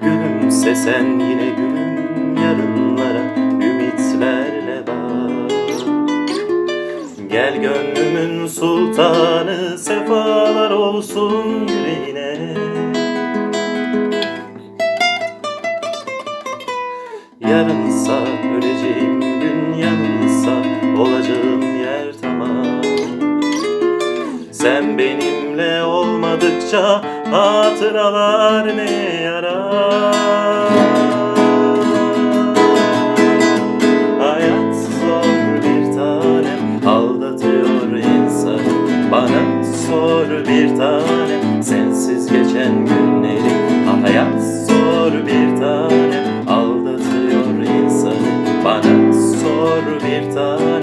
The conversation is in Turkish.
Gülümse sen yine Gel gönlümün sultanı sefalar olsun yüreğine. Yarınsa öleceğim gün yanınsa olacağım yer tamam. Sen benimle olmadıkça hatıralar ne yarar Bana sor bir tanem sensiz geçen günleri. Ah hayat zor bir tanem aldatıyor insanı. Bana sor bir sensiz